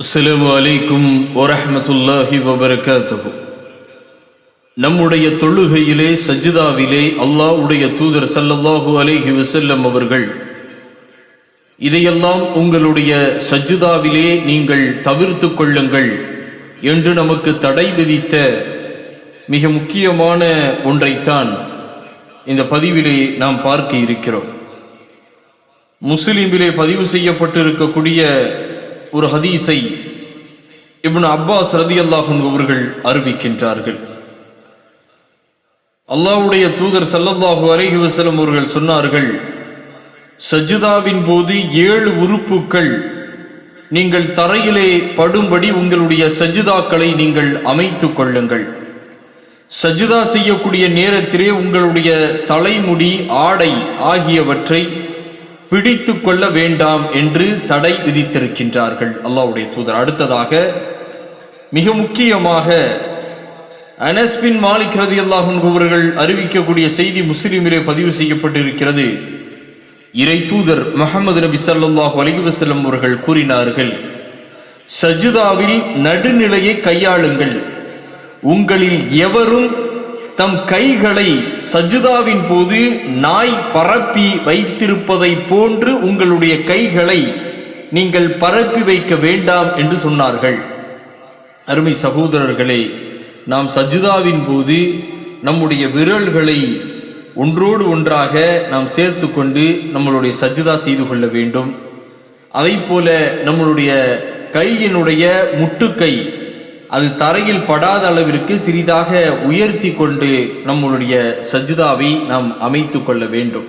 அஸ்லாம் அலைக்கும் வரஹ்மத்துல்லாஹி வபரகாத்துஹு. நம்முடைய தொழுகையிலே சஜிதாவிலே அல்லாஹ்வுடைய தூதர் சல்லல்லாஹு அலைஹி வசல்லம் அவர்கள் இதையெல்லாம் உங்களுடைய சஜிதாவிலே நீங்கள் தவிர்த்து கொள்ளுங்கள் என்று நமக்கு தடை விதித்த மிக முக்கியமான ஒன்றைத்தான் இந்த பதிவிலே நாம் பார்க்க இருக்கிறோம். முஸ்லீமிலே பதிவு செய்யப்பட்டிருக்கக்கூடிய ஒரு ஹதீஸை இப்னு அப்பாஸ் ரதி அல்லாஹன் அவர்கள் அறிவிக்கின்றார்கள். அல்லாஹ்வுடைய தூதர் சல்லல்லாஹு அலைஹி வஸல்லம் அவர்கள் சொன்னார்கள் சஜிதாவின் போது ஏழு உறுப்புக்கள் நீங்கள் தரையிலே படும்படி உங்களுடைய சஜிதாக்களை நீங்கள் அமைத்து கொள்ளுங்கள். சஜிதா செய்யக்கூடிய நேரத்திலே உங்களுடைய தலைமுடி ஆடை ஆகியவற்றை பிடித்து கொள்ள வேண்டாம் என்று தடை விதித்திருக்கின்றார்கள் அல்லாவுடைய தூதர். அடுத்ததாக மிக முக்கியமாக அனஸ்பின் மாலிக் ரதி அல்லாஹும் அவர்கள் அறிவிக்கக்கூடிய செய்தி முஸ்லிமிலே பதிவு செய்யப்பட்டிருக்கிறது. இறை தூதர் முகமது நபி சல்லாஹ் அலைஹி அவர்கள் கூறினார்கள் சஜிதாவில் நடுநிலையை கையாளுங்கள். உங்களில் எவரும் தம் கைகளை சஜிதாவின் போது நாய் பரப்பி வைத்திருப்பதை போன்று உங்களுடைய கைகளை நீங்கள் பரப்பி வைக்க வேண்டாம் என்று சொன்னார்கள். அருமை சகோதரர்களே நாம் சஜிதாவின் போது நம்முடைய விரல்களை ஒன்றோடு ஒன்றாக நாம் சேர்த்து கொண்டு நம்மளுடைய சஜிதா செய்து கொள்ள வேண்டும். அதை போல நம்மளுடைய கையினுடைய முட்டுக்கை அது தரையில் படாத அளவிற்கு சிறிதாக உயர்த்தி கொண்டு நம்மளுடைய சஜிதாவை நாம் அமைத்து கொள்ள வேண்டும்.